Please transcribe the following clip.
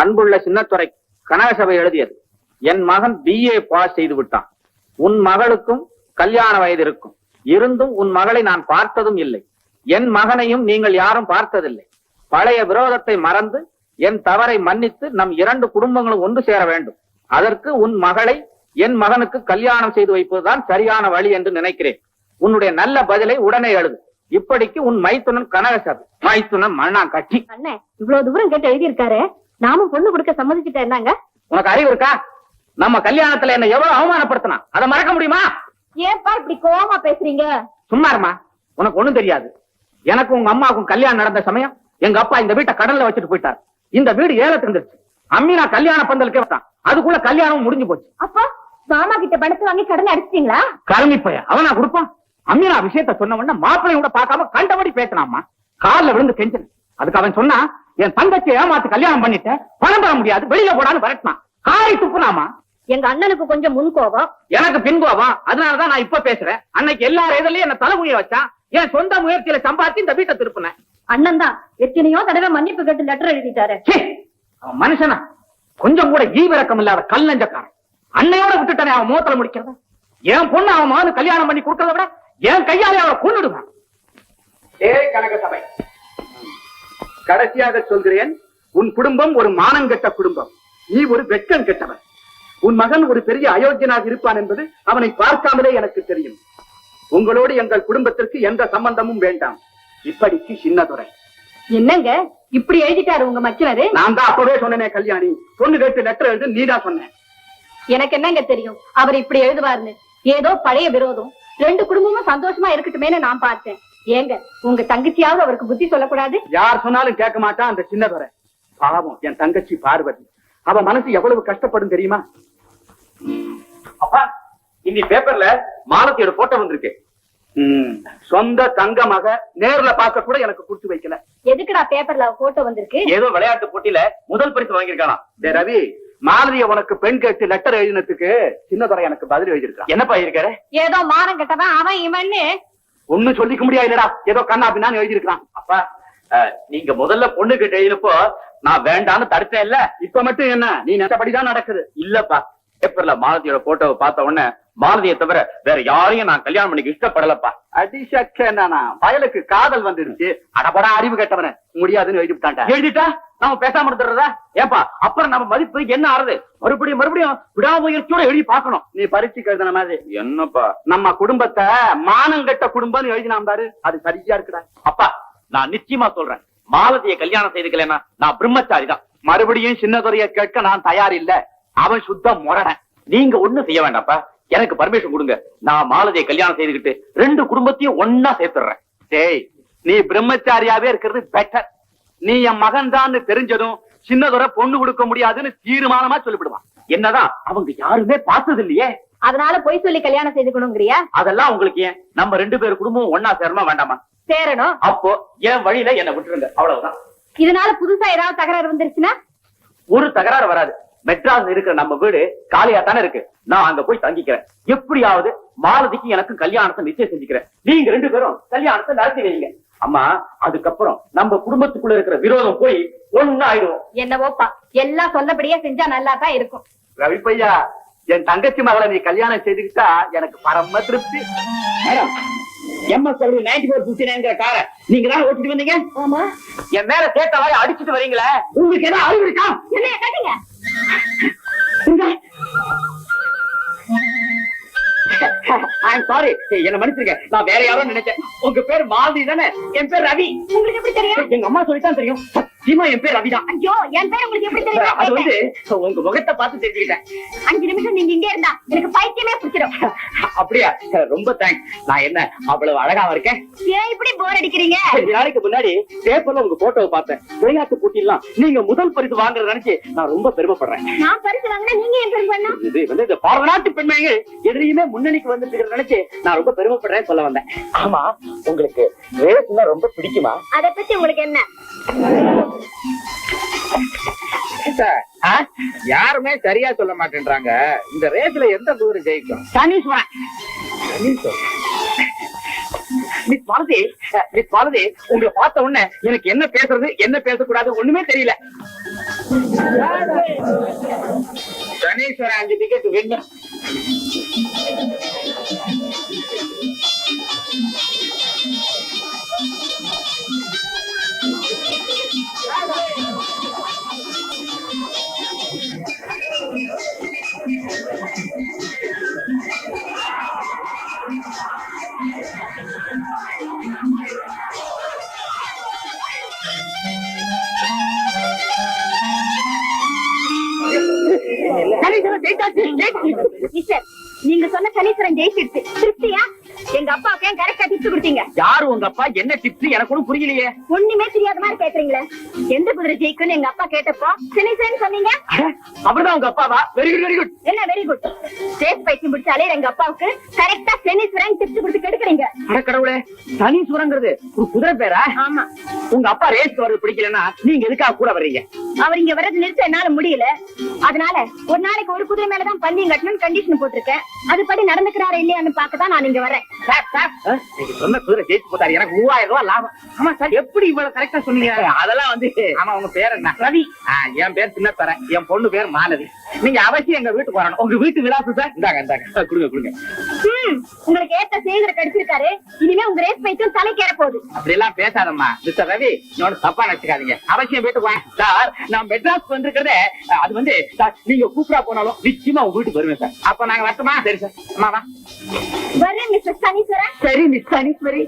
அன்புள்ள சின்னத்துறை கனகசபை எழுதியது. என் மகன் பிஏ பாஸ் செய்து விட்டான் உன் மகளுக்கும் கல்யாண வயது இருக்கும். இருந்தும் உன் மகளை நான் பார்த்ததும் இல்லை. என் மகனையும் நீங்கள் யாரும் பார்த்ததில்லை. பழைய விரோதத்தை மறந்து என் தவறை மன்னித்து நம் இரண்டு குடும்பங்களும் ஒன்று சேர வேண்டும். அதற்கு உன் மகளை என் மகனுக்கு கல்யாணம் செய்து வைப்பதுதான் சரியான வழி என்று நினைக்கிறேன். உன்னுடைய நல்ல பதிலை உடனே எழுது. இப்படிக்கு உன் மைத்துனன் கனகசபை. மைத்துனன் மண்ணா கட்டி இவ்வளவு தூரம் கேட்டு எழுதியிருக்காரு. நாமும் பொண்ணு கொடுக்க சம்மதிச்சுட்டா என்னங்க? உனக்கு அறிவு இருக்கா? நம்ம கல்யாணத்துல என்ன எவ்வளவு அவமானப்படுத்தினா அதை மறக்க முடியுமா? ஏன்பா இப்படி கோவமா பேசுறீங்க? சும்மா இருமா. உனக்கு ஒண்ணும் தெரியாது. எனக்கு உங்க அம்மாவுக்கும் கல்யாணம் நடந்த சமயம் எங்க அப்பா இந்த வீட்டை கடல்ல வச்சுட்டு போயிட்டார். இந்த வீடு ஏலத்து இருந்துச்சு அம்மி நான் கல்யாண பந்தலுக்கே வந்தான். அதுக்குள்ள கல்யாணம் முடிஞ்சு போச்சு. அப்போ மாமா கிட்ட பணத்தை வாங்கி கடனை அடிச்சிட்டீங்களா? கருமி பைய அவனா கொடுப்பான். அம்மி நான் விஷயத்த சொன்ன உடனே மாப்பிள்ளையும் கூட பார்க்காம கண்டபடி பேசினாமா கால்ல விழுந்து கெஞ்சன் அதுக்கு அவன் சொன்னா என் தங்கச்சி ஏமாத்து கல்யாணம் பண்ணிட்டேன் பணம் தர முடியாது வெளியில போடான்னு விரட்டினான். காரி துப்புனாமா? எங்க அண்ணனுக்கு கொஞ்சம் முன் கோபம். எனக்கு பின்கோபம் அதனாலதான் நான் இப்ப பேசுறேன். அன்னைக்கு எல்லா இதுலயும் என்ன தலைமுடிய வச்சான். என் சொந்த முயற்சியில சம்பாதிச்சு இந்த வீட்டை திருப்பினேன். அண்ணன் தான் எத்தனையோ தடவை மன்னிப்பு கேட்டு லெட்டர் எழுதிட்டாரு! அவன் மனுஷனா? கொஞ்சம் கூட ஈவிரக்கம் இல்லாத கல் நெஞ்சக்காரன் அன்னையோட விட்டுட்டானே அவன் முகத்துல முடிக்கிறத? என் பொண்ணு அவன் மகனு கல்யாணம் பண்ணி கொடுக்கறத விட என் கையாலே அவளை கொண்டுடுவான் சபை கடைசியாக சொல்கிறேன் உன் குடும்பம் ஒரு மானங்கெட்ட குடும்பம். நீ ஒரு வெட்கம் கெட்டவன். உன் மகன் ஒரு பெரிய அயோக்கியனாக இருப்பான் என்பது அவனை பார்க்காமலே எனக்கு தெரியும். உங்களோடு எங்கள் குடும்பத்திற்கு எந்த சம்பந்தமும் வேண்டாம். இப்படிக்கு சின்னதுரை. என்னங்க? இப்படி எழுதிட்டாரு உங்க மச்சினரு? நான் தான் அப்பவே சொன்னேனே கல்யாணி. பொண்ணு கேட்டு லெட்டர் எழுது நீ தான் சொன்னேன் எனக்கு என்னங்க தெரியும்? அவர் இப்படி எழுதுவாருன்னு. ஏதோ பழைய விரோதம். ரெண்டு குடும்பமும் சந்தோஷமா இருக்கட்டுமேன்னு நான் பார்த்தேன். ஏங்க உங்க தங்கச்சியாவது அவருக்கு புத்தி சொல்லக்கூடாது? யார் சொன்னாலும் கேட்க மாட்டான் அந்த சின்னதுரை பாவம் என் தங்கச்சி பார்வதி. அவ மனசு எவ்வளவு கஷ்டப்படும் தெரியுமா? அப்பா இன்னி பேப்பர்ல மாலத்தியோட போட்டோ வந்திருக்கு. சொந்த தங்க மக நேர்ல பார்க்க கூட எனக்கு கொடுத்து வைக்கல. எதுக்குடா பேப்பர்ல போட்டோ வந்திருக்கு? ஏதோ விளையாட்டு போட்டியில முதல் பரிசு வாங்கியிருக்கானா ரவி மாலதிய உனக்கு பெண் கேட்டு லெட்டர் எழுதினதுக்கு சின்னதுரை எனக்கு பதில் எழுதியிருக்கான். என்னப்பா இருக்காரு ஏதோ மானம் கெட்டவன் அவன் இவன்னு ஒண்ணும் சொல்லிக்க முடியாது இல்லடா? ஏதோ கண்ணா பின்னான்னு எழுதியிருக்கான் அப்பா அஹ், நீங்க முதல்ல பொண்ணு கிட்ட எழுதினப்போ நான் வேண்டான்னு தடுத்தேன் இல்ல இப்ப மட்டும் என்ன? நீ நினைச்சபடிதான் நடக்குது. இல்லப்பா. பேப்பர்ல மாலதியோட போட்டோவை பார்த்த உடனே மாலதியை தவிர வேற யாரையும் நான் கல்யாணம் பண்ணிக்க இஷ்டப்படலப்பா. அதிசக்க என்னன்னா பயலுக்கு காதல் வந்துருச்சு. அடபடா அறிவு கெட்டவன முடியாதுன்னு எழுதிவிட்டான்டா எழுதிட்டா? நம்ம பேசாம இருந்துடுறதா? ஏப்பா அப்புறம் நம்ம மதிப்பு என்ன ஆறுது? மறுபடியும் மறுபடியும் விடாமுயற்சியோட எழுதி பார்க்கணும். நீ பரீட்சைக்கு எழுதின மாதிரி. என்னப்பா? நம்ம குடும்பத்தை மானங்கெட்ட குடும்பம்னு எழுதினாம் பாரு. அது சரியா இருக்குடா. அப்பா நான் நிச்சயமா சொல்றேன். மாலதிய கல்யாணம் செய்துக்கலன்னா நான் பிரம்மச்சாரி தான் மறுபடியும் சின்னதுரைய கேட்க நான் தயார் இல்ல அவன் சுத்த முரடன் நீங்க ஒண்ணும் செய்ய வேண்டாம்ப்பா. எனக்கு பர்மிஷன் கொடுங்க. நான் மாலதிய கல்யாணம் செய்துக்கிட்டு ரெண்டு குடும்பத்தையும் ஒன்னா சேர்த்துறேன். டேய் நீ பிரம்மச்சாரியாவே இருக்கிறது பெட்டர் நீ என் மகன் தான் தெரிஞ்சதும் சின்னதுரை பொண்ணு கொடுக்க முடியாதுன்னு தீர்மானமா சொல்லிவிடுவான். என்னதான் அவங்க யாருமே பார்த்தது இல்லையே. அதனால பொய் சொல்லி கல்யாணம் செய்துக்கணுங்கிறியா? அதெல்லாம் உங்களுக்கு ஏன்? நம்ம ரெண்டு பேர் குடும்பம் ஒன்னா சேரமா வேண்டாமா? சேரணும். அப்போ என் வழியில என்ன விட்டுருங்க. அவ்வளவுதான். இதனால புதுசா ஏதாவது தகராறு வந்துருச்சுன்னா? ஒரு தகராறு வராது. மெட்ராஸ் இருக்கிற நம்ம வீடு காலியா தானே இருக்கு. நான் அங்க போய் தங்கிக்கிறேன். எப்படியாவது மாலதிக்கு எனக்கு கல்யாணத்தை நிச்சயம் செஞ்சுக்கிறேன். நீங்க ரெண்டு பேரும் கல்யாணத்தை நடத்தி வைங்க. அம்மா அதுக்கப்புறம் நம்ம குடும்பத்துக்குள்ள இருக்கிற விரோதம் போய் ஒண்ணு ஆயிடுவோம் என்னவோப்பா எல்லாம் சொல்லபடியா செஞ்சா நல்லா தான் இருக்கும். ரவி பையா என் தங்கச்சி மகளை நீ கல்யாணம் செய்துக்கிட்டா எனக்கு பரம திருப்தி. Madam MS W ninety four fifty காரை நீங்க தான் ஓட்டிட்டு வந்தீங்க? ஆமா. என் மேல சேர்த்த வாய் அடிச்சிட்டு வரீங்களே. உங்களுக்கு என்ன அறிவு இருக்கா? என்ன கேட்டீங்க. சாரி என்ன மன்னிச்சிருங்க. நான் வேற யாரோ நினைச்சேன். உங்க பேர் மாலதி தானே? என் பேர் ரவி. உங்களுக்கு எப்படி தெரியும்? எங்க அம்மா சொல்லித்தான் தெரியும். சத்தியமா என் பேர் ரவி தான் ஐயோ என் பேர் உங்களுக்கு எப்படி அது வந்து தெரியும் உங்க முகத்தை பார்த்து தெரிஞ்சுக்கிட்டேன். அஞ்சு நிமிஷம் நீங்க இங்கே இருந்தா எனக்கு பைத்தியமே பிடிச்சிடும் அப்படியா? ரொம்ப தேங்க்ஸ் நான் என்ன அவ்வளவு அழகாவா இருக்கேன்? ஏன் இப்படி போர் அடிக்கிறீங்க? கொஞ்ச நாளைக்கு முன்னாடி பேப்பர்ல உங்க போட்டோவை பார்த்தேன். விளையாட்டு போட்டியெல்லாம் நீங்க முதல் பரிசு வாங்குறத நினைச்சு நான் ரொம்ப பெருமைப்படுறேன். நான் பரிசு வாங்கினா நீங்க என் பேர் பண்ணா இது வந்து இந்த பாரத நாட்டு பெண்மைகள் எதிரையுமே முன்னணிக்கு வந்துட்டு நினைச்சு நான் ரொம்ப பெருமைப்படுறேன் சொல்ல வந்தேன். ஆமா உங்களுக்கு ரேஸ்னா ரொம்ப பிடிக்குமா? அத பத்தி உங்களுக்கு என்ன? யாருமே சரியா சொல்ல மாட்டேன்றாங்க. இந்த ரேஸ்ல எந்த தூரம் ஜெயிக்கும்? சனீஸ்வரன். மிஸ் பாரதி மிஸ் பாரதி உங்களை பார்த்த உடனே எனக்கு என்ன பேசுறது என்ன பேசக்கூடாது ஒண்ணுமே தெரியல. சனீஸ்வரன் அஞ்சு டிக்கெட் வேணும் நீங்க சொன்ன சனீஸ்வரன் ஜெயிச்சிருச்சு. திருப்தியா? எங்க அப்பாவுக்கு ஏன் கரெக்டா டிப்ஸ் கொடுத்தீங்க. யாரு உங்க அப்பா? என்ன டிப்ஸ் எனக்கு ஒண்ணும் புரியலையே. ஒண்ணுமே தெரியாத மாதிரி கேக்குறீங்களே எந்த குதிரை ஜெயிக்கும்னு எங்க அப்பா கேட்டப்போ சனீஸ்வரன் சொன்னீங்க. அவர்தான் உங்க அப்பாவா? வெரி குட் வெரி குட் என்ன வெரி குட் ஸ்டேஜ் பைத்தியம் பிடிச்சாலே எங்க அப்பாவுக்கு கரெக்டா சனீஸ்வரன் டிப்ஸ் கொடுத்து கெடுக்குறீங்க. அட கடவுளே சனீஸ்வரங்கிறது ஒரு குதிரை பேரா? ஆமா. உங்க அப்பா ரேஸ் வர்றது பிடிக்கலன்னா நீங்க எதுக்காக கூட வர்றீங்க? அவர் இங்க வரது நிறுத்த என்னால முடியல. அதனால ஒரு நாளைக்கு ஒரு குதிரை மேலதான் பந்தயம் கட்டணும்னு கண்டிஷன் போட்டிருக்கேன். அதுபடி நடந்துக்கிறாரா இல்லையான்னு பார்க்கதான் நான் இங்க வரேன் சொன்ன குதிரை ஜெயிச்சு போட்டாரு. எனக்கு மூவாயிரம் ரூபாய் லாபம். ஆமா சார். எப்படி இவ்வளவு கரெக்டா சொன்னீங்க? அதெல்லாம் வந்து ஆமா உங்க பேர் என்ன? ரவி. ஆ, என் பேர் சின்னத்தரேன் என் பொண்ணு பேர் மாலதி. நீங்க அவசியம் எங்க வீட்டுக்கு வரணும். உங்க வீட்டு விலாசம் சார். இந்தாங்க இந்தாங்க. கொடுங்க கொடுங்க. உங்களுக்கு ஏத்த சேகர கடிச்சிருக்காரு இனிமே உங்க ரேஸ் பைத்தியம் தலைக்கேற போகுது. அப்படி எல்லாம் பேசாதம்மா. மிஸ்டர் ரவி இன்னொன்னு தப்பா நினைச்சுக்காதீங்க. அவசியம் வீட்டுக்கு வாங்க. சார் நான் மெட்ராஸ் வந்திருக்கிறதே அது வந்து சார் நீங்க கூப்பிடா போனாலும் நிச்சயமா உங்க வீட்டுக்கு வருவேன் சார். அப்ப நாங்க வரட்டுமா? சரி சார். அம்மா வா. வரேன் மிஸ்டர் சனீஸ்வரன். சரி மிஸ் சனீஸ்வரி.